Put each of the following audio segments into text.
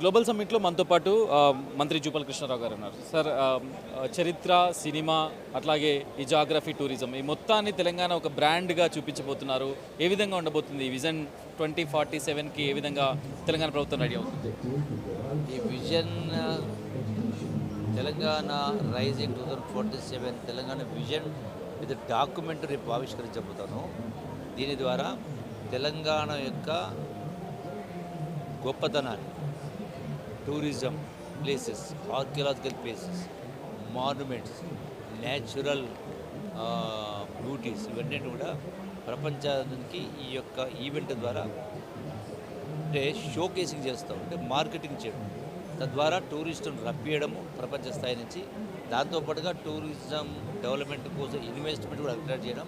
Global సమ్మిట్లో మనతో పాటు మంత్రి జూపల్ కృష్ణారావు గారు ఉన్నారు. సార్ చరిత్ర సినిమా అట్లాగే ఈ జాగ్రఫీ టూరిజం ఈ మొత్తాన్ని తెలంగాణ ఒక బ్రాండ్గా చూపించబోతున్నారు. ఏ విధంగా ఉండబోతుంది? ఈ విజన్ ట్వంటీ ఫార్టీ సెవెన్కి ఏ విధంగా తెలంగాణ ప్రభుత్వం రెడీ అవుతుంది? ఈ vision Telangana rising two thousand forty seven Telangana vision ఇది డాక్యుమెంట్ రేపు ఆవిష్కరించబోతాను. దీని ద్వారా తెలంగాణ యొక్క గొప్పతనాన్ని tourism places archaeological places monuments natural beauties ఇవన్నీ కూడా ప్రపంచానికి ఈ యొక్క ఈవెంట్ ద్వారా అంటే షోకేసింగ్ చేస్తాం అంటే మార్కెటింగ్ చేయడం. తద్వారా టూరిస్టులను రప్పియడము ప్రపంచ స్థాయి నుంచి. దాంతోపాటుగా టూరిజం డెవలప్మెంట్ కోసం ఇన్వెస్ట్మెంట్ కూడా అట్రాక్ట్ చేయడం.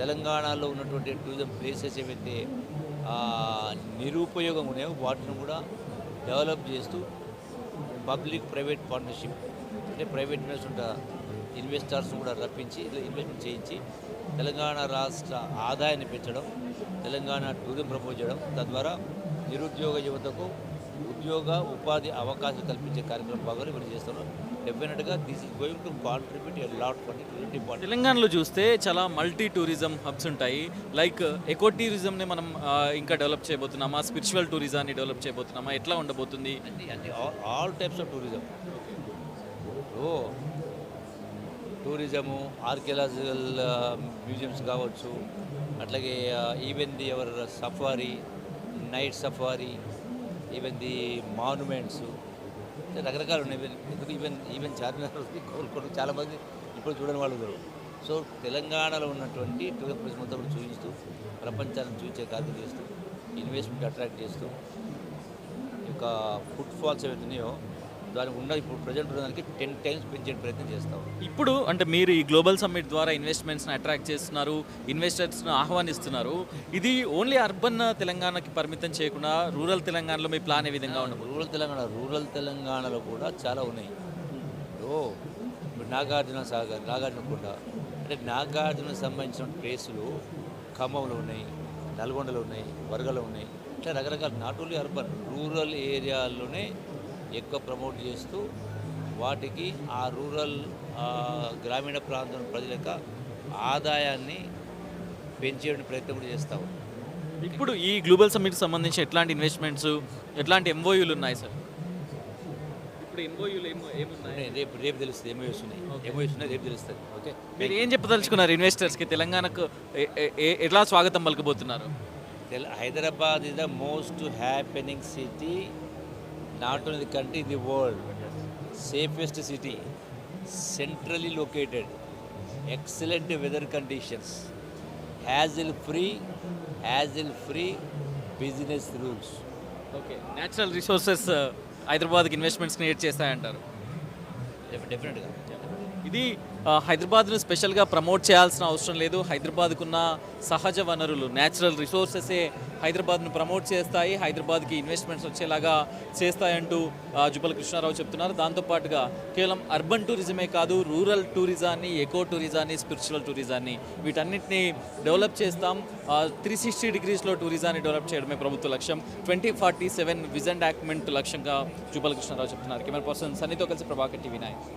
తెలంగాణలో ఉన్నటువంటి టూరిజం ప్లేసెస్ ఏవైతే నిరుపయోగం ఉన్నాయో వాటిని కూడా డెవలప్ చేస్తూ పబ్లిక్ ప్రైవేట్ పార్ట్నర్షిప్ అంటే ప్రైవేట్ ఇన్వెస్ట్మెంట్ ఇన్వెస్టర్స్ కూడా రప్పించి ఇన్వెస్ట్మెంట్ చేయించి తెలంగాణ రాష్ట్ర ఆదాయాన్ని పెంచడం తెలంగాణ టూరిజం ప్రపోజ్ చేయడం తద్వారా నిరుద్యోగ యువతకు ఉద్యోగ ఉపాధి అవకాశం కల్పించే కార్యక్రమం భాగంగా వీళ్ళు చేస్తున్నాం డెఫినెట్గా this is going to contribute a lot for తెలంగాణలో చూస్తే చాలా మల్టీ టూరిజం హబ్స్ ఉంటాయి. లైక్ ఎకో టూరిజంని మనం ఆ, ఇంకా డెవలప్ చేయబోతున్నామా? స్పిరిచువల్ టూరిజాన్ని డెవలప్ చేయబోతున్నామా? ఎట్లా ఉండబోతుంది? All types of tourism oh tourism archaeological museums కావచ్చు. అట్లాగే even the ever safari night safari even the monuments రకరకాలు ఉన్నాయి. ఎందుకు ఈవెన్ ఈవెన్ చార్మినార్ ఉంది, కోల్కొండ చాలామంది ఇప్పుడు చూడని వాళ్ళు ఉన్నారు. సో తెలంగాణలో ఉన్నటువంటి టూరిజం ప్లేస్ మొత్తం కూడా చూపిస్తూ ప్రపంచాన్ని చూసే కార్యం చేస్తూ ఇన్వెస్ట్మెంట్ అట్రాక్ట్ చేస్తూ ఈ యొక్క ఫుట్ఫాల్స్ ఏవైతే ఉన్నాయో దానికి ఉన్న ఇప్పుడు ప్రజెంట్ ఉన్నదానికి టెన్ టైమ్స్ పెంచే ప్రయత్నం చేస్తాం. ఇప్పుడు అంటే మీరు ఈ గ్లోబల్ సమ్మిట్ ద్వారా ఇన్వెస్ట్మెంట్స్ని అట్రాక్ట్ చేస్తున్నారు ఇన్వెస్టర్స్ను ఆహ్వానిస్తున్నారు. ఇది ఓన్లీ అర్బన్ తెలంగాణకి పరిమితం చేయకుండా రూరల్ తెలంగాణలో మీ ప్లాన్ ఏ విధంగా ఉండదు రూరల్ తెలంగాణ రూరల్ తెలంగాణలో కూడా చాలా ఉన్నాయి. ఓ నాగార్జున సాగర్ నాగార్జున కొండ. అంటే నాగార్జున సంబంధించిన ప్లేసులు ఖమ్మంలో ఉన్నాయి నల్గొండలో ఉన్నాయి వరగలో ఉన్నాయి. ఇట్లా రకరకాల నాట్ ఓన్లీ అర్బన్ రూరల్ ఏరియాల్లోనే ఎక్కువ ప్రమోట్ చేస్తూ వాటికి ఆ రూరల్ గ్రామీణ ప్రాంతం ప్రజల యొక్క ఆదాయాన్ని పెంచే ప్రయత్నం కూడా చేస్తాము ఇప్పుడు ఈ గ్లోబల్ సమ్మిట్ సంబంధించి ఎట్లాంటి ఇన్వెస్ట్మెంట్స్ ఎట్లాంటి ఎంఓయూలు ఉన్నాయి సార్? ఇప్పుడు ఎంఓయూలు ఏమున్నాయి? రేపు రేపు తెలుస్తుంది ఎంఓఎస్ ఉన్నాయి. ఎంఓఎస్ ఉన్నాయి రేపు తెలుస్తుంది. ఓకే. మీరు ఏం చెప్పదలుచుకున్నారు ఇన్వెస్టర్స్కి తెలంగాణకు ఎట్లా స్వాగతం పలకబోతున్నారు తెల- Hyderabad is the most happening city not only the country the world. Safest city centrally located excellent weather conditions hassle free hassle free business rules okay natural resources హైదరాబాద్కి ఇన్వెస్ట్మెంట్స్ క్రియేట్ చేస్తాయంటారు? డెఫినెట్గా ఇది హైదరాబాద్ను స్పెషల్గా ప్రమోట్ చేయాల్సిన అవసరం లేదు. హైదరాబాద్కున్న సహజ వనరులు న్యాచురల్ రిసోర్సెసే హైదరాబాద్ను ప్రమోట్ చేస్తాయి. హైదరాబాద్కి ఇన్వెస్ట్మెంట్స్ వచ్చేలాగా చేస్తాయంటూ ఆ, జుపల కృష్ణారావు చెప్తున్నారు. దాంతోపాటుగా కేవలం అర్బన్ టూరిజమే కాదు రూరల్ టూరిజాన్ని ఎకో టూరిజాన్ని స్పిరిచువల్ టూరిజాన్ని వీటన్నిటిని డెవలప్ చేస్తాం. త్రీ సిక్స్టీ డిగ్రీస్లో టూరిజాన్ని డెవలప్ చేయడమే ప్రభుత్వ లక్ష్యం. Twenty forty seven vision document లక్ష్యంగా జుపల కృష్ణారావు చెప్తున్నారు. కెమెరా పర్సన్ సన్నితో కలిసి ప్రభాకర్ టీవీ నాయక్